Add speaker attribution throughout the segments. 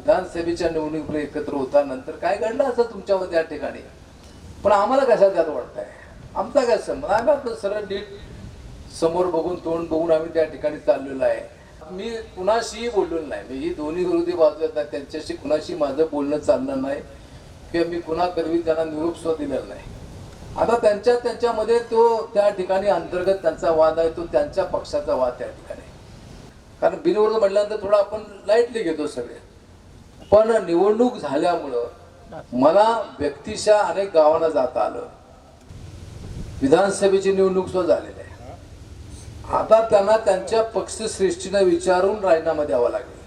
Speaker 1: विधानसभेच्या निवडणुकीला एकत्र होता नंतर काय घडलं असं तुमच्यामध्ये या ठिकाणी? पण आम्हाला कशा त्यात वाटतंय आमचा काय संबंध? आम्ही आपलं सरळ नीट समोर बघून तोंड बघून आम्ही त्या ठिकाणी चाललेलो आहे. मी कुणाशीही बोललेलो नाही. मी ही दोन्ही विरोधी बाजू आहेत त्यांच्याशी कुणाशी माझं बोलणं चाललं नाही. किंवा मी कुणाकरवी त्यांना निरोप सुद्धा दिलेला नाही. आता त्यांच्या त्यांच्यामध्ये तो त्या ठिकाणी अंतर्गत त्यांचा वाद आहे तो त्यांच्या पक्षाचा वाद त्या ठिकाणी. कारण बिनविरोध म्हटल्यानंतर थोडं आपण लाईटली घेतो सगळे. पण निवडणूक झाल्यामुळं मला व्यक्तिशा अनेक गावांना जाता आलं. विधानसभेची निवडणूक सुद्धा झालेली आहे. आता त्यांना त्यांच्या पक्षश्रेष्ठीनं विचारून राजीनामा द्यावा लागेल.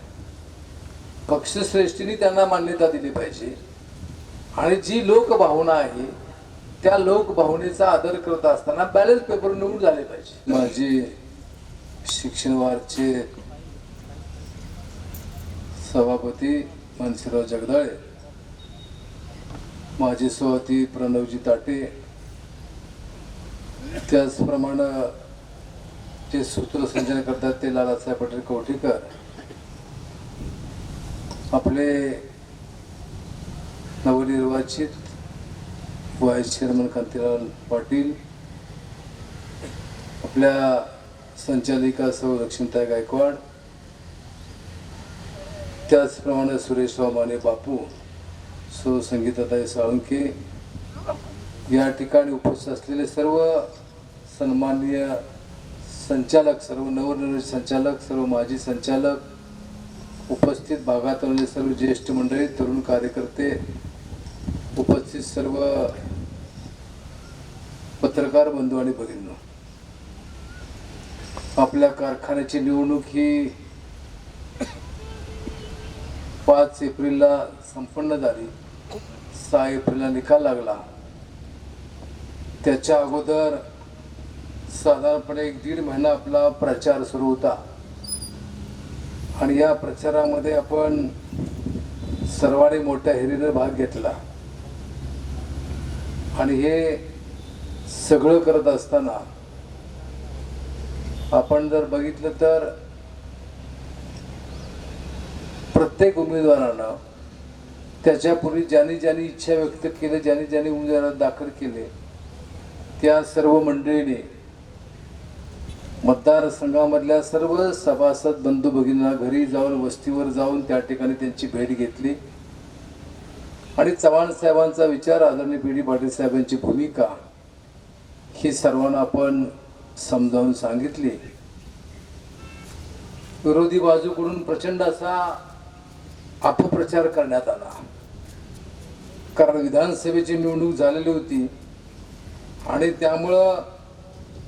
Speaker 1: पक्षश्रेष्ठीने त्यांना मान्यता दिली पाहिजे. आणि जी लोकभावना आहे त्या लोकभावनेचा आदर करत असताना बॅलेन्स पेपर निवडून झाले पाहिजे. माझे शिक्षण वारचे सभापती मनसीराव जगदाळे माझे सभापती प्रणवजी ताटे त्याचप्रमाणे जे सूत्रसंचन करतात ते लालासाहेब पटेल कवठेकर आपले नवनिर्वाचित व्हाईस चेअरमन कांतीलाल पाटील आपल्या संचालिका सौ लक्ष्मीताई गायकवाड त्याचप्रमाणे सुरेशराव माने बापू सो संगीताताई साळुंके या ठिकाणी उपस्थित असलेले सर्व सन्माननीय संचालक सर्व नवनिर्मित संचालक सर्व माजी संचालक उपस्थित भागातले सर्व ज्येष्ठ मंडळी तरुण कार्यकर्ते उपस्थित सर्व पत्रकार बंधू आणि भगिनी आपल्या कारखान्याची निवडणूक ही पाच एप्रिलला संपन्न झाली. सहा एप्रिलला निकाल लागला. त्याच्या अगोदर साधारणपणे एक दीड महिना आपला प्रचार सुरू होता. आणि या प्रचारामध्ये आपण सर्वांनी मोठ्या हिरीने भाग घेतला. आणि हे सगळं करत असताना आपण जर बघितलं तर प्रत्येक उमेदवारानं त्याच्यापूर्वी ज्यांनी ज्यांनी इच्छा व्यक्त केली ज्यांनी ज्यांनी उमेदवार दाखल केले त्या सर्व मंडळीने मतदारसंघामधल्या सर्व सभासद बंधू भगिनींना घरी जाऊन वस्तीवर जाऊन त्या ठिकाणी त्यांची भेट घेतली. आणि चव्हाण साहेबांचा विचार आदरणीय पी डी पाटील साहेबांची भूमिका ही सर्वांना आपण समजावून सांगितली. विरोधी बाजूकडून प्रचंड असा अपप्रचार करण्यात आला. कारण विधानसभेची निवडणूक झालेली होती आणि त्यामुळं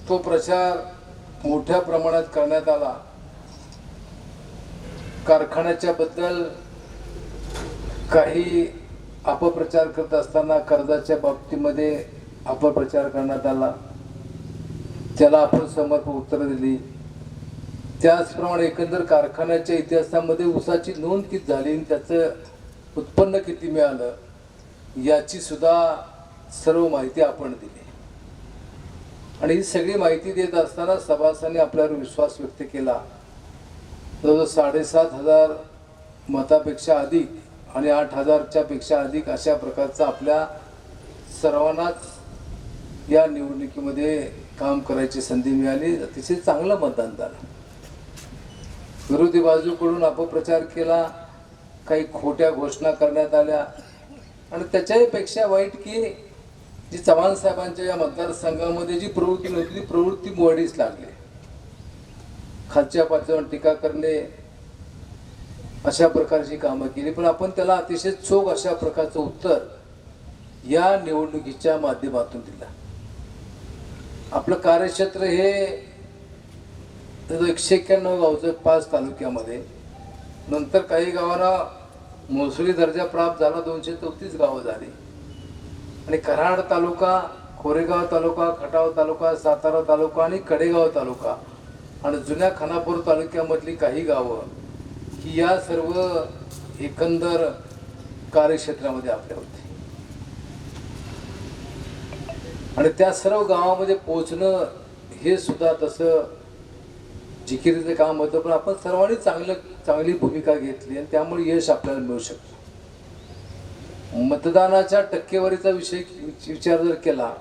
Speaker 1: तो प्रचार मोठ्या प्रमाणात करण्यात आला. कारखान्याच्या बद्दल काही अपप्रचार करत असताना कर्जाच्या बाबतीमध्ये अपप्रचार करण्यात आला. त्याला आपण समर्पक उत्तरं दिली. त्याचप्रमाणे एकंदर कारखान्याच्या इतिहासामध्ये ऊसाची नोंद किती झाली आणि त्याचं उत्पन्न किती मिळालं याची सुद्धा सर्व माहिती आपण दिली. आणि ही सगळी माहिती देत असताना सभासदांनी आपल्यावर विश्वास व्यक्त केला. जवळजवळ साडेसात हजार मतापेक्षा अधिक आणि आठ हजारच्या पेक्षा अधिक अशा प्रकारचा आपल्या सर्वांनाच या निवडणुकीमध्ये काम करायची संधी मिळाली. अतिशय चांगलं मतदान झालं. विरोधी बाजूकडून अपप्रचार केला काही खोट्या घोषणा करण्यात आल्या. आणि त्याच्याही पेक्षा वाईट की जी चव्हाण साहेबांच्या या मतदारसंघामध्ये जी प्रवृत्ती नव्हती ती प्रवृत्ती मोडीच लागली. खालच्या पातळीवर टीका करणे अशा प्रकारची कामं केली. पण आपण त्याला अतिशय चोख अशा प्रकारचं उत्तर या निवडणुकीच्या माध्यमातून दिलं. आपलं कार्यक्षेत्र हे त्याचं एकशे एक्क्याण्णव गावचं पाच तालुक्यामध्ये नंतर काही गावांना महसुली दर्जा प्राप्त झाला दोनशे चौतीस गावं झाली. आणि कराड तालुका कोरेगाव तालुका खटाव तालुका सातारा तालुका आणि कडेगाव तालुका आणि जुन्या खानापूर तालुक्यामधली काही गावं ही या सर्व एकंदर कार्यक्षेत्रामध्ये आपल्या होती. आणि त्या सर्व गावामध्ये पोचणं हे सुद्धा तसं जिकिरीचं काम होतं पण आपण सर्वांनी चांगलं चांगली भूमिका घेतली आणि त्यामुळे यश आपल्याला मिळू शकतं. मतदानाच्या टक्केवारीचा विषय विचार जर केला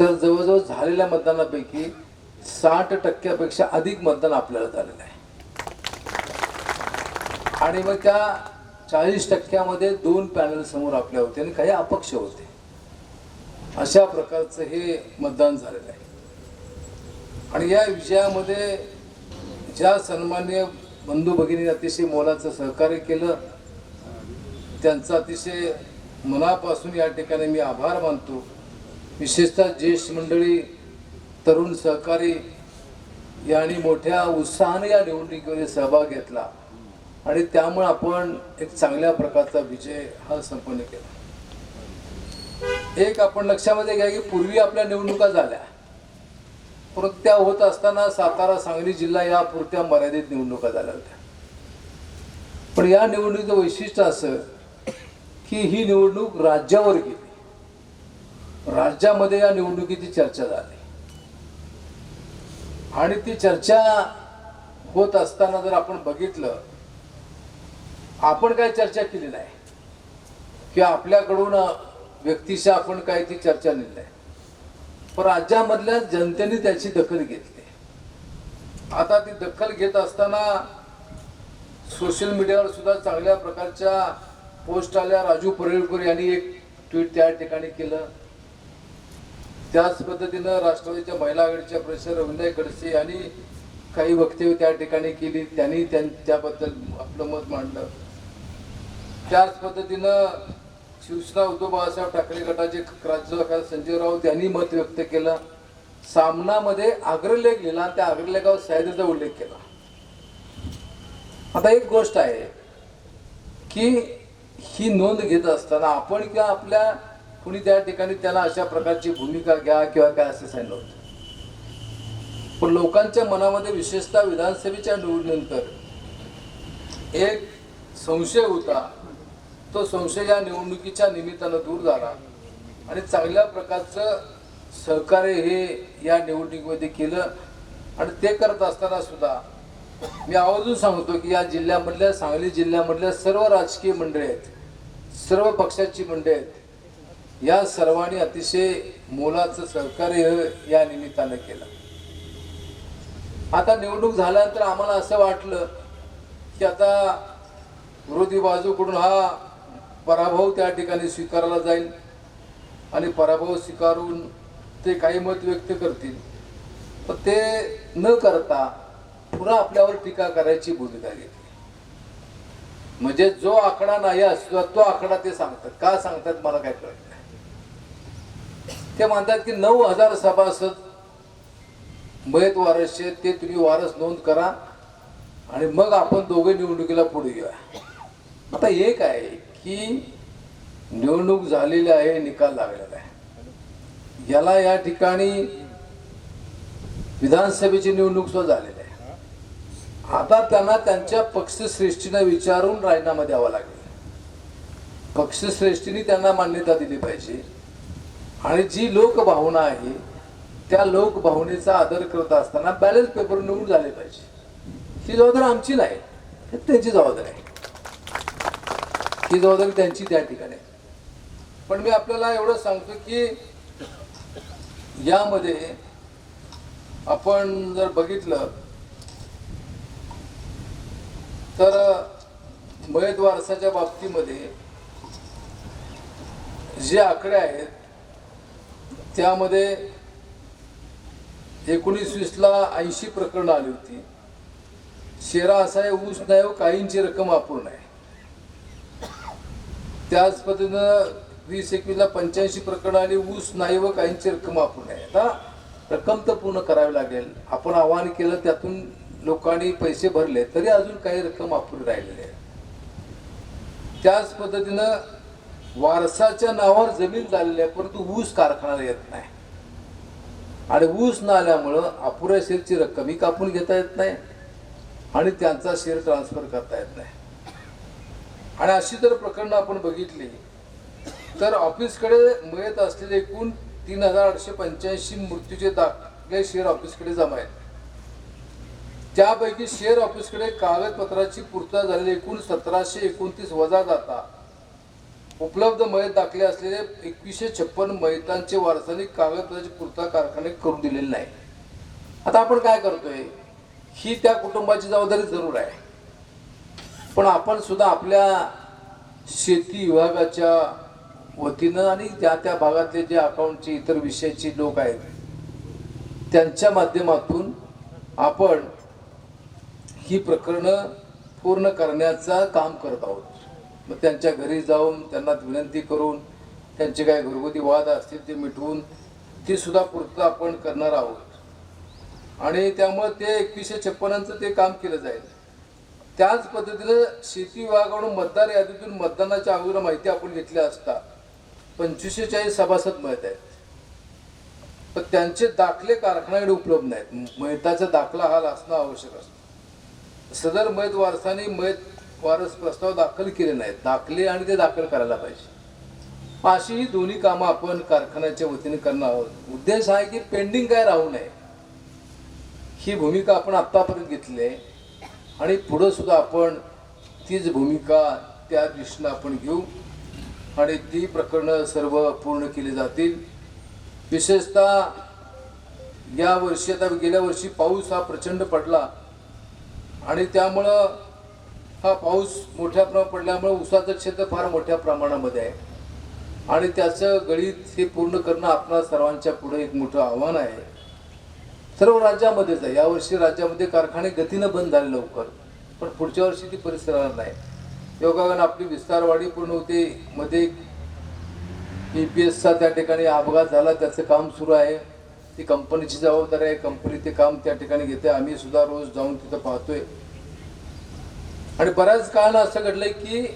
Speaker 1: तर जवळजवळ झालेल्या मतदानापैकी साठ टक्क्यापेक्षा अधिक मतदान आपल्याला झालेलं आहे. आणि मग त्या चाळीस टक्क्यामध्ये दोन पॅनल समोर आपल्या होते आणि काही अपक्ष होते. अशा प्रकारचं हे मतदान झालेलं आहे. आणि या विषयामध्ये ज्या सन्मान्य बंधू भगिनी अतिशय मोलाचं सहकार्य केलं त्यांचा अतिशय मनापासून या ठिकाणी मी आभार मानतो. विशेषतः ज्येष्ठ मंडळी तरुण सहकारी यांनी मोठ्या उत्साहाने या निवडणुकीमध्ये सहभाग घेतला. आणि त्यामुळे आपण एक चांगल्या प्रकारचा विजय हा संपन्न केला. एक आपण लक्षामध्ये घ्या की पूर्वी आपल्या निवडणुका झाल्या. पुरत्या होत असताना सातारा सांगली जिल्हा या पुरत्या मर्यादित निवडणुका झाल्या होत्या. पण या निवडणुकीचं वैशिष्ट्य असं की ही निवडणूक राज्यावर गेली. राज्यामध्ये या निवडणुकीची चर्चा झाली. आणि ती चर्चा होत असताना जर आपण बघितलं आपण काय चर्चा केली नाही? किंवा आपल्याकडून व्यक्तीशी आपण काही ती चर्चा नेली नाही? पण राज्यामधल्या जनतेने त्याची दखल घेतली. आता ती दखल घेत असताना सोशल मीडियावर सुद्धा चांगल्या प्रकारच्या पोस्ट आल्या. राजू परेळकर यांनी एक ट्विट त्या ठिकाणी केलं. त्याच पद्धतीनं राष्ट्रवादीच्या महिला आघाडीच्या प्रेसर रवींद्र खडसे यांनी काही वक्तव्य त्या ठिकाणी केली. त्यांनी त्यां- त्याबद्दल आपलं मत मांडलं. त्याच पद्धतीनं शिवसेना उद्धव बाळासाहेब ठाकरे गटाचे राज्याध्यक्ष संजय राऊत यांनी मत व्यक्त केलं. सामनामध्ये अग्रलेख लिहिला आणि त्या अग्रलेखावर सह्याद्रीचा उल्लेख केला. आता एक गोष्ट आहे की ही नोंद घेत असताना आपण किंवा आपल्या कुणी त्या ठिकाणी त्याला अशा प्रकारची भूमिका घ्या किंवा काय असं सांगितलं होतं. पण लोकांच्या मनामध्ये विशेषतः विधानसभेच्या निवडणुकीनंतर एक संशय होता तो संशय या निवडणुकीच्या निमित्तानं दूर झाला. आणि चांगल्या प्रकारचं सहकार्य हे या निवडणुकीमध्ये केलं. आणि ते करत असताना सुद्धा मी आवर्जून सांगतो की या जिल्ह्यामधल्या सांगली जिल्ह्यामधल्या सर्व राजकीय मंडळी आहेत सर्व पक्षाची मंडळी आहेत या सर्वांनी अतिशय मोलाचं सहकार्य या निमित्तानं केलं. आता निवडणूक झाल्यानंतर आम्हाला असं वाटलं की आता विरोधी बाजूकडून हा पराभव त्या ठिकाणी स्वीकारला जाईल आणि पराभव स्वीकारून ते काही मत व्यक्त करतील. पण ते न करता पुन्हा आपल्यावर टीका करायची भूमिका घेतली. म्हणजे जो आकडा नाही असतो तो आकडा ते सांगतात. का सांगतात मला काय कळत नाही. ते म्हणतात की नऊ हजार सभासद मयत वारसचे ते तुम्ही वारस नोंद करा आणि मग आपण दोघे निवडणुकीला पुढे घेऊया आता एक आहे? की निवडणूक झालेली आहे निकाल लागलेला आहे. याला या ठिकाणी विधानसभेची निवडणूक सुद्धा झालेली आहे. आता त्यांना त्यांच्या पक्षश्रेष्ठीनं विचारून राजीनामा द्यावा लागेल. पक्षश्रेष्ठीने त्यांना मान्यता दिली पाहिजे. आणि जी लोकभावना आहे त्या लोकभावनेचा आदर करत असताना बॅलेन्स पेपर निवडून झाले पाहिजे. ही जबाबदारी आमची नाही त्यांची जबाबदारी आहे. ही जबाबदारी त्यांची त्या ठिकाणी पण मी आपल्याला एवढं सांगतो की यामध्ये आपण जर बघितलं तर मयत वारसाच्या बाबतीमध्ये जे आकडे आहेत त्यामध्ये एकोणीस वीसला ऐंशी प्रकरणं आली होती. शेरा असा आहे ऊस नाही व काहींची रक्कम अपूर्ण आहे. त्याच पद्धतीनं वीस एकवीसला पंच्याऐंशी प्रकरणं आली ऊस नाही व काहींची रक्कम आपण आहे. आता रक्कम तर पूर्ण करावी लागेल. आपण आवाहन केलं त्यातून लोकांनी पैसे भरले तरी अजून काही रक्कम आपण राहिलेली आहे. त्याच पद्धतीनं वारसाच्या नावावर जमीन झालेली आहे परंतु ऊस कारखाना येत नाही. आणि ऊस न आल्यामुळं अपुऱ्या शेअरची रक्कमही कापून घेता येत नाही आणि त्यांचा शेअर ट्रान्सफर करता येत नाही. आणि अशी जर प्रकरणं आपण बघितली तर ऑफिसकडे मिळत असलेले एकूण तीन हजार आठशे पंच्याऐंशी मृत्यूचे दाखले शेअर ऑफिसकडे जमा आहेत. त्यापैकी शेअर ऑफिसकडे कागदपत्राची पूर्तता झालेली एकूण सतराशे एकोणतीस वजा जाता उपलब्ध मयत दाखले असलेले एकवीसशे छप्पन मयतांचे वारसांनी कागदपत्राची पूर्तता कारखाने करून दिलेली नाही आता आपण काय करतोय? ही त्या कुटुंबाची जबाबदारी जरूर आहे. पण आपण सुद्धा आपल्या शेती विभागाच्या वतीनं आणि त्या त्या भागातले जे अकाउंटचे इतर विषयाची लोक आहेत त्यांच्या माध्यमातून आपण ही प्रकरणं पूर्ण करण्याचा काम करत आहोत. मग त्यांच्या घरी जाऊन त्यांना विनंती करून त्यांचे काय घरगुती वाद असतील ते मिटवून ती सुद्धा पूर्तता आपण करणार आहोत. आणि त्यामुळे ते एकवीसशे छप्पनचं ते काम केलं जाईल. त्याच पद्धतीनं शेती विभागाकडून मतदार यादीतून मतदानाच्या अगोदर माहिती आपण घेतली असता पंचवीसशे चाळीस सभासद मिळत आहेत. पण त्यांचे दाखले कारखान्याकडे उपलब्ध नाहीत. मैताचा दाखला हा असणं आवश्यक असतं. सदर मैत वारसाने मैत वारस प्रस्ताव दाखल केले नाहीत दाखले आणि ते दाखल करायला पाहिजे. अशी ही दोन्ही कामं आपण कारखान्याच्या वतीने करणार आहोत. उद्देश आहे की पेंडिंग काय राहू नये. ही भूमिका आपण आत्तापर्यंत घेतली आहे. आणि पुढं सुद्धा आपण तीच भूमिका त्या दृष्टीनं आपण घेऊ. आणि ती प्रकरणं सर्व पूर्ण केली जातील. विशेषतः या वर्षी आता गेल्या वर्षी पाऊस हा प्रचंड पडला. आणि त्यामुळं हा पाऊस मोठ्या प्रमाणात पडल्यामुळं ऊसाचं क्षेत्र फार मोठ्या प्रमाणामध्ये आहे. आणि त्याचं गळीत हे पूर्ण करणं आपणा सर्वांच्या पुढे एक मोठं आव्हान आहे. सर्व राज्यामध्येच आहे. यावर्षी राज्यामध्ये कारखाने गतीनं बंद झाले लवकर. पण पुढच्या वर्षी ती परिस्थिती राहणार नाही. योगागान आपली विस्तारवाढी पूर्ण होते. मध्ये ई पी एसचा त्या ठिकाणी अपघात झाला. त्याचं काम सुरू आहे. ती कंपनीची जबाबदारी आहे. कंपनी ते काम त्या ठिकाणी घेते. आम्ही सुद्धा रोज जाऊन तिथं पाहतोय. आणि बऱ्याच काळानं असं घडलंय की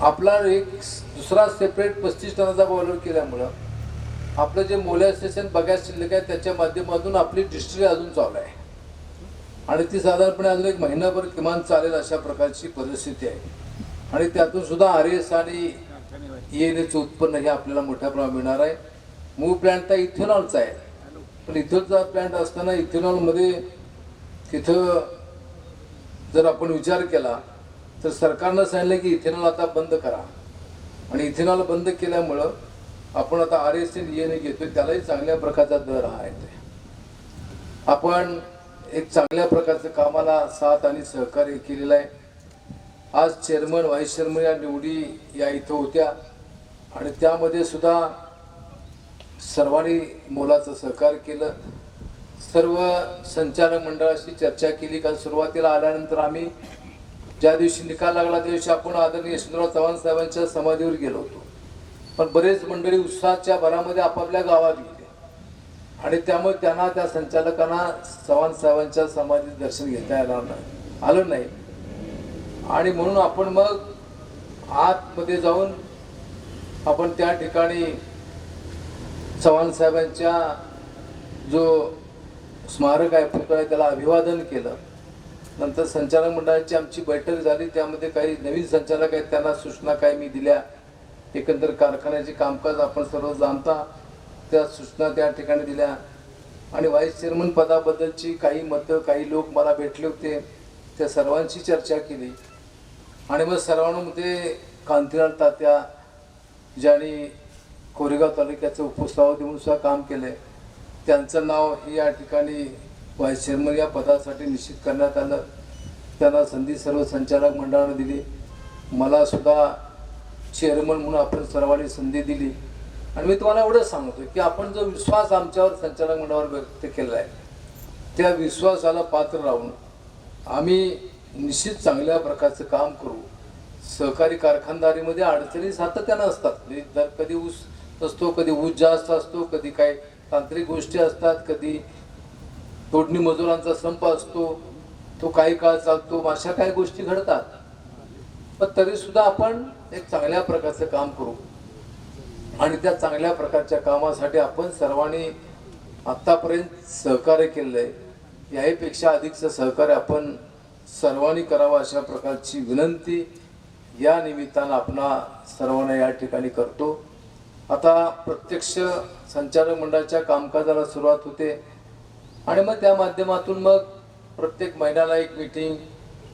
Speaker 1: आपला एक दुसरा सेपरेट पस्तीस टनाचा बॉलर केल्यामुळं आपलं जे मोल्या स्टेशन बघायला शिल्लक आहे त्याच्या माध्यमातून आपली डिस्ट्री अजून चालू आहे. आणि ती साधारणपणे अजून एक महिनाभर किमान चालेल अशा प्रकारची परिस्थिती आहे. आणि त्यातून सुद्धा आर एस आणि ईएनएचं उत्पन्न हे आपल्याला मोठ्या प्रमाणात मिळणार आहे. मूळ प्लॅन्ट तर इथेनॉलचा आहे. पण इथेनॉलचा प्लॅन्ट असताना इथेनॉलमध्ये तिथं जर आपण विचार केला तर सरकारनं सांगितलं की इथेनॉल आता बंद करा. आणि इथेनॉल बंद केल्यामुळं आपण आता आर एस एन ईएनए घेतोय त्यालाही चांगल्या प्रकारचा दर हा आहे आपण एक चांगल्या प्रकारचं कामाला साथ आणि सहकार्य केलेलं आहे. आज चेअरमन व्हाईस चेअरमन या निवडी या इथं होत्या. आणि त्यामध्ये सुद्धा सर्वांनी मोलाचं सहकार्य केलं. सर्व संचालक मंडळाशी चर्चा केली. कारण सुरुवातीला आल्यानंतर आम्ही ज्या दिवशी निकाल लागला त्या दिवशी आपण आदरणीय यशवंतराव चव्हाण साहेबांच्या समाधीवर गेलो होतो. पण बरेच मंडळी उत्साहाच्या भरामध्ये आपापल्या गावात गेले. आणि त्यामुळे त्यांना त्या संचालकांना चव्हाण साहेबांच्या समाधीत दर्शन घेता येणार नाही. आलं नाही. आणि म्हणून आपण मग आतमध्ये जाऊन आपण त्या ठिकाणी चव्हाण साहेबांच्या जो स्मारक आहे पुतळा आहे त्याला अभिवादन केलं. नंतर संचालक मंडळाची आमची बैठक झाली. त्यामध्ये काही नवीन संचालक आहेत त्यांना सूचना काय मी दिल्या. एकंदर कारखान्याचे कामकाज आपण सर्व जाणता त्या सूचना त्या ठिकाणी दिल्या. आणि व्हाईस चेअरमन पदाबद्दलची काही मतं काही लोक मला भेटले होते. त्या सर्वांची चर्चा केली. आणि मग सर्वांमध्ये कांतीलाल तात्या ज्यांनी कोरेगाव तालुक्याचं उपस्थाव देऊन सुद्धा काम केलं. त्यांचं नाव हे या ठिकाणी व्हाईस चेअरमन या पदासाठी निश्चित करण्यात आलं. त्यांना संधी सर्व संचालक मंडळानं दिली. मला सुद्धा चेअरमन म्हणून आपण सर्वांनी संधी दिली. आणि मी तुम्हाला एवढंच सांगतो की आपण जो विश्वास आमच्यावर संचालक मंडळावर व्यक्त केला आहे त्या विश्वासाला पात्र राहून आम्ही निश्चित चांगल्या प्रकारचं काम करू. सहकारी कारखानदारीमध्ये अडचणी सातत्यानं असतात. म्हणजे दर कधी ऊस असतो कधी ऊस जास्त असतो कधी काही तांत्रिक गोष्टी असतात कधी तोडणी मजुरांचा संप असतो तो काही काळ चालतो अशा काही गोष्टी घडतात. पण तरी सुद्धा आपण एक चांगल्या प्रकारचं काम करू. आणि त्या चांगल्या प्रकारच्या कामासाठी आपण सर्वांनी आत्तापर्यंत सहकार्य केलेलं आहे याहीपेक्षा अधिकचं सहकार्य आपण सर्वांनी करावं अशा प्रकारची विनंती या निमित्तानं आपणा सर्वांना या ठिकाणी करतो. आता प्रत्यक्ष संचालक मंडळाच्या कामकाजाला सुरुवात होते. आणि मग त्या माध्यमातून मग प्रत्येक महिन्याला एक मीटिंग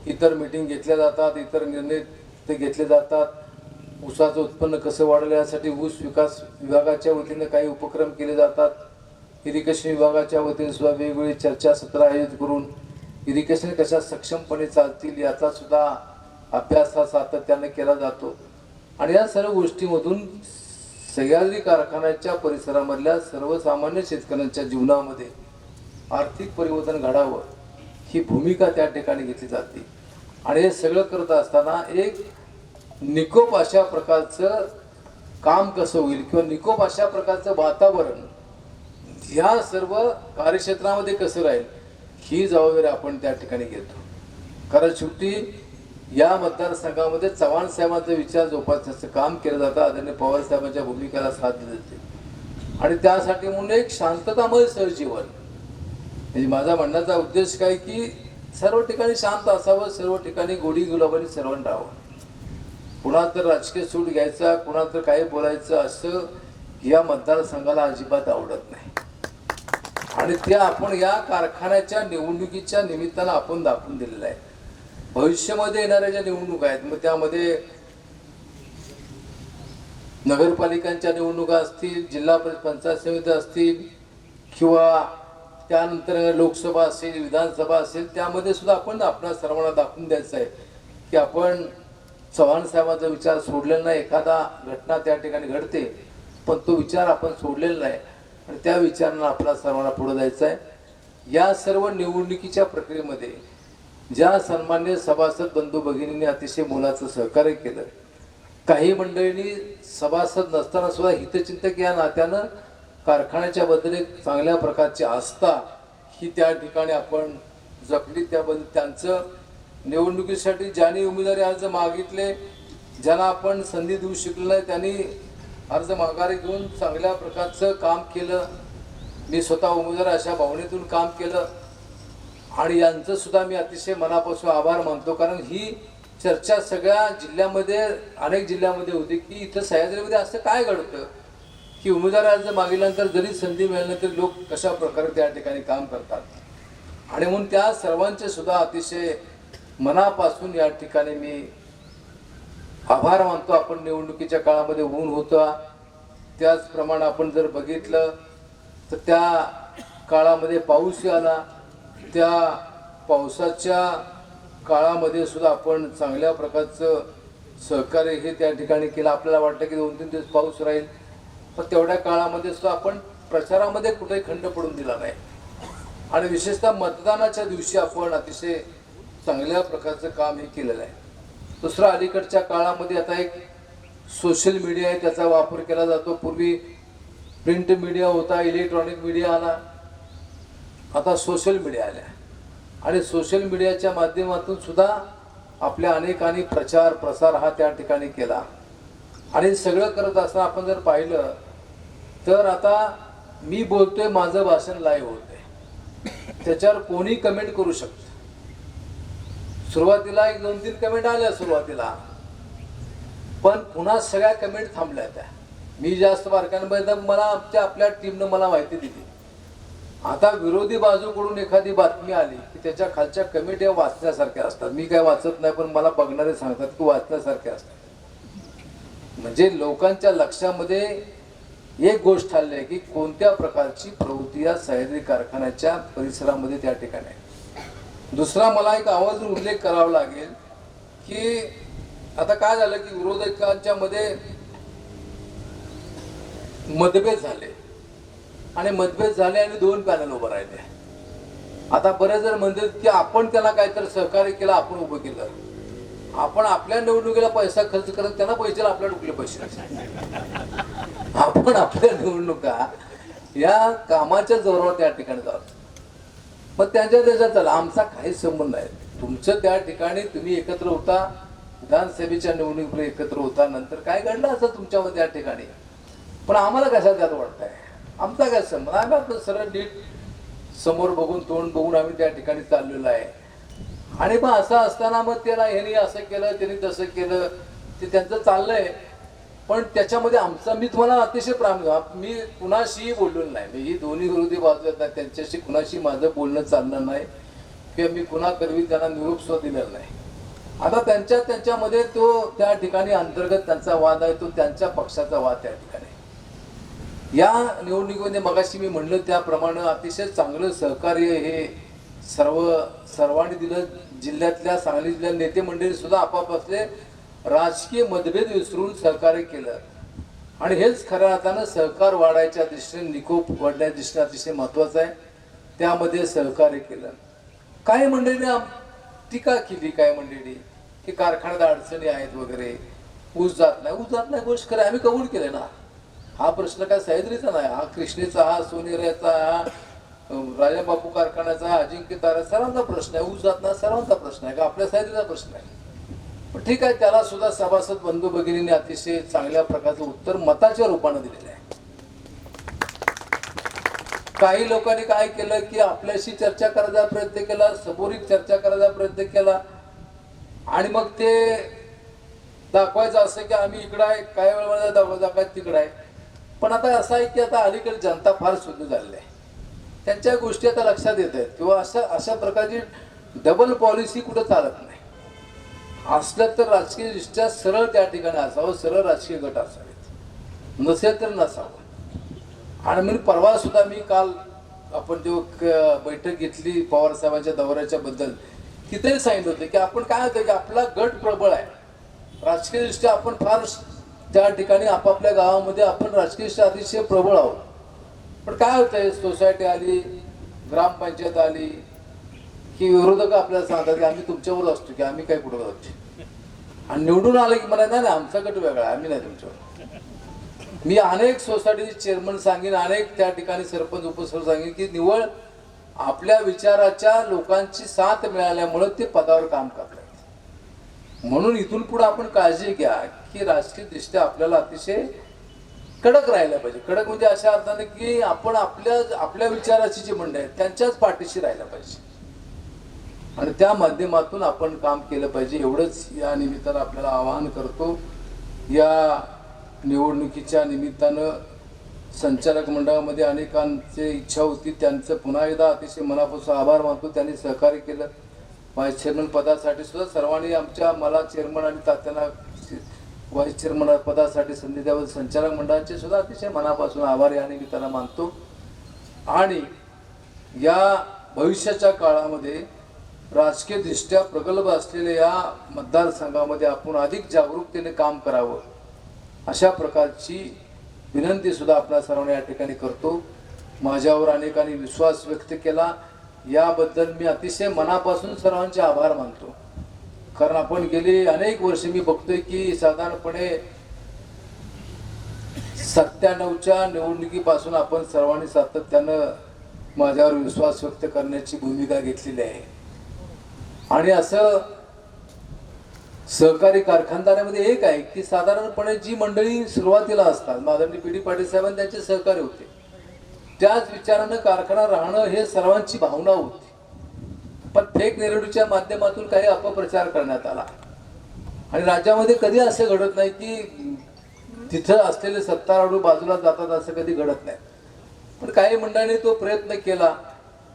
Speaker 1: इतर मीटिंग घेतल्या जातात इतर निर्णय ते घेतले जातात. ऊसाचं उत्पन्न कसं वाढलं यासाठी ऊस विकास विभागाच्या वतीनं काही उपक्रम केले जातात. इरिगेशन विभागाच्या वतीने सुद्धा वेगवेगळी चर्चासत्र आयोजित करून इरिगेशन कशा सक्षमपणे चालतील याचा सुद्धा अभ्यास हा सातत्याने केला जातो. आणि या सर्व गोष्टीमधून सह्याद्री कारखान्याच्या परिसरामधल्या सर्वसामान्य शेतकऱ्यांच्या जीवनामध्ये आर्थिक परिवर्तन घडावं. ही भूमिका त्या ठिकाणी घेतली जाते. आणि हे सगळं करत असताना एक निकोप अशा प्रकारचं काम कसं होईल किंवा निकोप अशा प्रकारचं वातावरण ह्या सर्व कार्यक्षेत्रामध्ये कसं राहील ही जबाबदारी आपण त्या ठिकाणी घेतो. कारण शेवटी या मतदारसंघामध्ये चव्हाण साहेबांचा विचार जोपासण्याचं काम केलं जातं आदरणीय पवार साहेबांच्या भूमिकेला साथ दिली जाते. आणि त्यासाठी म्हणून एक शांततामय सहजीवन म्हणजे माझा म्हणण्याचा उद्देश काय की सर्व ठिकाणी शांत असावं सर्व ठिकाणी गोडी गुलाबाने सर्वण राहावं. कुणा तर राजकीय सूट घ्यायचा कुणा तर काही बोलायचं असं या मतदारसंघाला अजिबात आवडत नाही. आणि त्या आपण या कारखान्याच्या निवडणुकीच्या निमित्तानं आपण दाखवून दिलेलं आहे. भविष्यामध्ये येणाऱ्या ज्या निवडणुका आहेत मग त्यामध्ये नगरपालिकांच्या निवडणुका असतील जिल्हा परिषद पंचायत समिती असतील किंवा त्यानंतर लोकसभा असेल विधानसभा असेल त्यामध्ये सुद्धा आपण आपल्या सर्वांना दाखवून द्यायचं आहे की आपण चव्हाण साहेबांचा विचार सोडलेला नाही. एखादा घटना त्या ठिकाणी घडते पण तो विचार आपण सोडलेला नाही. आणि त्या विचारांना आपल्या सर्वांना पुढे जायचं आहे. या सर्व निवडणुकीच्या प्रक्रियेमध्ये ज्या सन्मान्य सभासद बंधू भगिनींनी अतिशय मोलाचं सहकार्य केलं काही मंडळींनी सभासद नसताना सुद्धा हितचिंतक या नात्यानं कारखान्याच्या बद्दल एक चांगल्या प्रकारची आस्था ही त्या ठिकाणी आपण जपली. त्याबद्दल त्यांचं निवडणुकीसाठी ज्यांनी उमेदवारी अर्ज मागितले ज्यांना आपण संधी देऊ शकलो नाही त्यांनी अर्ज माघारी घेऊन चांगल्या प्रकारचं काम केलं. मी स्वतः उमेदवार अशा भावनेतून काम केलं. आणि यांचं सुद्धा मी अतिशय मनापासून आभार मानतो. कारण ही चर्चा सगळ्या जिल्ह्यामध्ये अनेक जिल्ह्यामध्ये होती की इथं सह्याद्रीमध्ये असं काय घडतं? की उमेदवार अर्ज मागितल्यानंतर जरी संधी मिळाली तरी लोक कशा प्रकारे त्या ठिकाणी काम करतात? आणि म्हणून त्या सर्वांचे सुद्धा अतिशय मनापासून या ठिकाणी मी आभार मानतो. आपण निवडणुकीच्या काळामध्ये ऊन होता. त्याचप्रमाणे आपण जर बघितलं तर त्या काळामध्ये पाऊस आला. त्या पावसाच्या काळामध्ये सुद्धा आपण चांगल्या प्रकारचं सहकार्य हे त्या ठिकाणी केलं. आपल्याला वाटतं की दोन तीन दिवस पाऊस राहील. पण तेवढ्या काळामध्ये सुद्धा आपण प्रचारामध्ये कुठेही खंड पडून दिला नाही. आणि विशेषतः मतदानाच्या दिवशी आपण अतिशय चांगल्या प्रकारचं काम हे केलेलं आहे. दुसरं अलीकडच्या काळामध्ये आता एक सोशल मीडिया आहे त्याचा वापर केला जातो. पूर्वी प्रिंट मीडिया होता इलेक्ट्रॉनिक मीडिया आला आता सोशल मीडिया आल्या. आणि सोशल मीडियाच्या माध्यमातून सुद्धा आपल्या अनेकांनी प्रचार प्रसार हा त्या ठिकाणी केला. आणि सगळं करत असताना आपण जर पाहिलं तर आता मी बोलतोय माझं भाषण लाईव्ह होतंय. त्याच्यावर कोणी कमेंट करू शकतं? सुरुवातीला एक दोन तीन कमेंट आल्या सुरुवातीला. पण पुन्हा सगळ्या कमेंट थांबल्या त्या. मी जास्त बारकांमध्ये मला आमच्या आपल्या टीमनं मला माहिती दिली. आता विरोधी बाजूकडून एखादी बातमी आली की त्याच्या खालच्या कमेंट या वाचण्यासारख्या असतात. मी काय वाचत नाही पण मला बघणारे सांगतात की वाचण्यासारख्या असतात. म्हणजे लोकांच्या लक्षामध्ये एक गोष्ट ठरली आहे की कोणत्या प्रकारची प्रवृत्ती या सह्याद्री कारखान्याच्या परिसरामध्ये त्या ठिकाणी आहे? दुसरा मला एक आवाजून उल्लेख करावा लागेल की आता काय झालं की विरोधकांच्या मध्ये मतभेद झाले. आणि मतभेद झाले आणि दोन पॅनल उभं राहिले. आता बरेच जण म्हणतात की आपण त्याला काहीतरी सहकार्य केलं आपण उभं केलं. आपण आपल्या निवडणुकीला पैसा खर्च करत त्यांना पैसे आपल्या डुकले पैसे आपण आपल्या निवडणुका या कामाच्या जोरावर त्या ठिकाणी जातो मग त्यांच्या देशात झाला आमचा काही संबंध नाही. तुमचं त्या ठिकाणी तुम्ही एकत्र होता विधानसभेच्या निवडणुकीला एकत्र होता नंतर काय घडलं असं तुमच्यावर त्या ठिकाणी? पण आम्हाला कशा त्यात वाटतंय आमचा काय संबंध? आम्ही आपलं सरळ नीट समोर बघून तोंड बघून आम्ही त्या ठिकाणी चाललेलो आहे. आणि मग असं असताना मग त्याला ह्यानी असं केलं त्यांनी तसं केलं ते त्यांचं चाललंय. पण त्याच्यामध्ये आमचा मी तुम्हाला अतिशय प्राम मी कुणाशीही बोललो नाही. मी ही दोन्ही विरोधी बाजू आहेत त्यांच्याशी कुणाशी माझं बोलणं चाललं नाही. किंवा मी कुणाकरवी त्यांना निरोप सुद्धा दिलेला नाही. आता त्यांच्या त्यांच्यामध्ये तो त्या ठिकाणी अंतर्गत त्यांचा वाद आहे तो त्यांच्या पक्षाचा वाद त्या ठिकाणी या निवडणुकीमध्ये मगाशी मी म्हणलं त्याप्रमाणे अतिशय चांगलं सहकार्य हे सर्व सर्वांनी दिलं. जिल्ह्यातल्या सांगली जिल्ह्यात नेते मंडळी सुद्धा आपापसले राजकीय मतभेद विसरून सहकार्य केलं. आणि हेच खऱ्या अर्थानं सहकार वाढायच्या दृष्टीने निकोप वाढण्याच्या दृष्टीने अतिशय महत्वाचं आहे. त्यामध्ये सहकार्य केलं. काही मंडळीने टीका केली काय मंडळी की कारखान्यात अडचणी आहेत वगैरे. ऊस जात नाही. ऊस जात नाही गोष्ट खरं आहे. आम्ही कबूल केले ना. हा प्रश्न काय सह्याद्रीचा नाही. हा कृष्णेचा हा सोनेऱ्याचा हा राजा बापू कारखान्याचा हा अजिंक्य तारा सर्वांचा प्रश्न आहे. ऊस जात नाही सर्वांचा प्रश्न आहे. का? आपल्या सह्याद्रीचा प्रश्न आहे. ठीक आहे त्याला सुद्धा सभासद बंधू भगिनीने अतिशय चांगल्या प्रकारचं उत्तर मताच्या रूपानं दिलेलं आहे. काही लोकांनी काय केलं की आपल्याशी चर्चा करायचा प्रयत्न केला समोरित चर्चा करायचा प्रयत्न केला. आणि मग ते दाखवायचं असं की आम्ही इकडं आहे काही वेळा दाखवा दाखवायचं तिकडं आहे. पण आता असं आहे की आता अलीकडे जनता फार शुद्ध झालेली आहे. त्यांच्या गोष्टी आता लक्षात येत आहेत. किंवा अशा अशा प्रकारची डबल पॉलिसी कुठं चालत नाही. असलं तर राजकीय दृष्ट्या सरळ त्या ठिकाणी असावं सरळ राजकीय गट असावेत. नसेल तर नसावं. आणि म्हणून परवा सुद्धा मी काल आपण जो बैठक घेतली पवारसाहेबांच्या दौऱ्याच्या बद्दल तिथेही सांगितलं होतं की आपण काय होतं की आपला गट प्रबळ आहे. राजकीय दृष्ट्या आपण फार त्या ठिकाणी आपापल्या गावामध्ये आपण राजकीय दृष्ट्या अतिशय प्रबळ आहोत. पण काय होतंय? सोसायटी आली ग्रामपंचायत आली की विरोधक आपल्याला सांगतात की आम्ही तुमच्यावर असतो की आम्ही काय कुठं असतो आणि निवडून आलं की मला नाही आमचा गट वेगळा आहे आम्ही नाही तुमच्यावर. मी अनेक सोसायटीचे चेअरमन सांगेन अनेक त्या ठिकाणी सरपंच उपसरपंच सांगेन की निवळ आपल्या विचाराच्या लोकांची साथ मिळाल्यामुळे ते पदावर काम करतात म्हणून इथून पुढे आपण काळजी घ्या की राजकीय दृष्ट्या आपल्याला अतिशय कडक राहायला पाहिजे. कडक म्हणजे अशा अर्थाने की आपण आपल्या आपल्या विचाराची जी मंडळी आहेत त्यांच्याच पाठीशी राहायला पाहिजे. आणि त्या माध्यमातून आपण काम केलं पाहिजे. एवढंच या निमित्तानं आपल्याला आवाहन करतो. या निवडणुकीच्या निमित्तानं संचालक मंडळामध्ये अनेकांची इच्छा होती. त्यांचं पुन्हा एकदा अतिशय मनापासून आभार मानतो. त्यांनी सहकार्य केलं. व्हाईस चेअरमन पदासाठी सुद्धा सर्वांनी आमच्या मला चेअरमन आणि तात्यांना व्हाईस चेअरमन पदासाठी संधी द्यावं. संचालक मंडळाचे सुद्धा अतिशय मनापासून आभार या निमित्तानं मानतो. आणि या भविष्याच्या काळामध्ये राजकीय दृष्ट्या प्रगल्भ असलेल्या या मतदारसंघामध्ये आपण अधिक जागरूकतेने काम करावं अशा प्रकारची विनंती सुद्धा आपल्या सर्वांना या ठिकाणी करतो. माझ्यावर अनेकांनी विश्वास व्यक्त केला. याबद्दल मी अतिशय मनापासून सर्वांचे आभार मानतो. कारण आपण गेली अनेक वर्ष मी बघतोय की साधारणपणे सत्त्याण्णवच्या निवडणुकीपासून आपण सर्वांनी सातत्यानं माझ्यावर विश्वास व्यक्त करण्याची भूमिका घेतलेली आहे. आणि असं सहकारी कारखानदारामध्ये एक आहे की साधारणपणे जी मंडळी सुरुवातीला असतात माधवजी पी डी पाटील साहेबांनी त्यांचे सहकारी होते. त्याच विचारानं कारखाना राहणं हे सर्वांची भावना होती. पण फेक नेरेटिव्हच्या माध्यमातून काही अपप्रचार करण्यात आला. आणि राज्यामध्ये कधी असं घडत नाही की तिथं असलेले सत्तारूढ बाजूला जातात असं कधी घडत नाही. पण काही मंडळांनी तो प्रयत्न केला.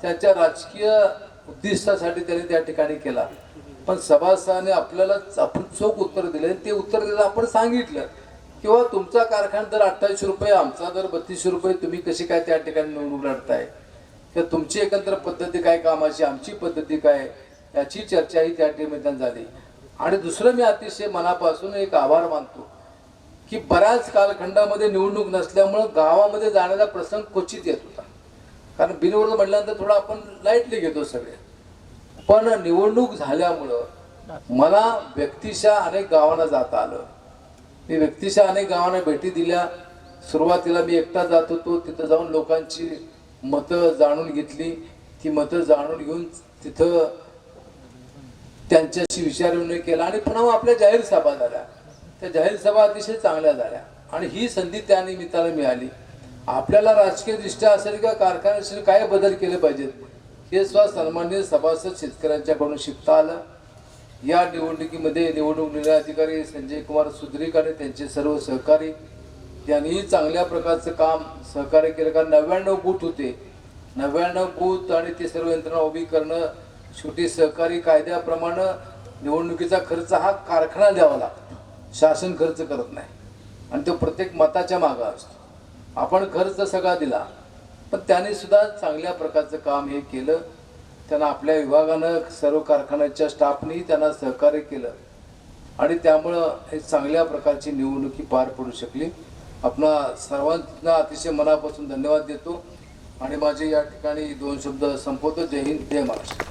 Speaker 1: त्याच्या राजकीय उद्दिष्टासाठी त्यांनी त्या ठिकाणी केला. पण सभासदाने आपल्याला आपण चोख उत्तर दिले ते उत्तर दिलं आपण सांगितलं. किंवा तुमचा कारखाना दर अठ्ठावीसशे रुपये आमचा दर बत्तीसशे रुपये तुम्ही कशी काय त्या ठिकाणी निवडणूक लढताय? किंवा तुमची एकत्र पद्धती काय कामाची आमची पद्धती काय? याची चर्चा ही त्या ठिकाणी झाली. आणि दुसरं मी अतिशय मनापासून एक आभार मानतो की बऱ्याच कालखंडामध्ये निवडणूक नसल्यामुळं गावामध्ये जाण्याचा प्रसंग क्वचित येत होता. कारण बिनविरोध म्हटल्यानंतर थोडं आपण लाईटली घेतो सगळे. पण निवडणूक झाल्यामुळं मला व्यक्तिशा अनेक गावांना जाता आलं. मी व्यक्तिशा अनेक गावांना भेटी दिल्या. सुरुवातीला मी एकटा जात होतो. तिथं जाऊन लोकांची मतं जाणून घेतली. ती मतं जाणून घेऊन तिथं त्यांच्याशी विचारविनिमय केला आणि पुन्हा आपल्या जाहीर सभा झाल्या. त्या जाहीर सभा अतिशय चांगल्या झाल्या. आणि ही संधी त्या निमित्तानं मिळाली. आपल्याला राजकीय दृष्ट्या असेल किंवा कारखान्याशी काय बदल केले पाहिजेत? हे सुद्धा सन्मान्य सभासद शेतकऱ्यांच्याकडून शिकता आलं. या निवडणुकीमध्ये निवडणूक निर्णय अधिकारी संजय कुमार सुद्रिक आणि त्यांचे सर्व सहकारी त्यांनीही चांगल्या प्रकारचं काम सहकार्य केलं. कारण नव्याण्णव बूथ होते. नव्याण्णव बूथ आणि ते सर्व यंत्रणा उभी करणं शेवटी सहकारी कायद्याप्रमाणे निवडणुकीचा खर्च हा कारखाना द्यावा लागतो. शासन खर्च करत नाही. आणि तो प्रत्येक मताच्या मागं असतो. आपण खर्च सगळा दिला पण त्याने सुद्धा चांगल्या प्रकारचं काम हे केलं. त्यांना आपल्या विभागानं सर्व कारखान्याच्या स्टाफनी त्यांना सहकार्य केलं. आणि त्यामुळं हे चांगल्या प्रकारची निवडणुकी पार पडू शकली. आपणा सर्वांना अतिशय मनापासून धन्यवाद देतो. आणि माझे या ठिकाणी दोन शब्द संपवतो. जय हिंद जय महाराष्ट्र.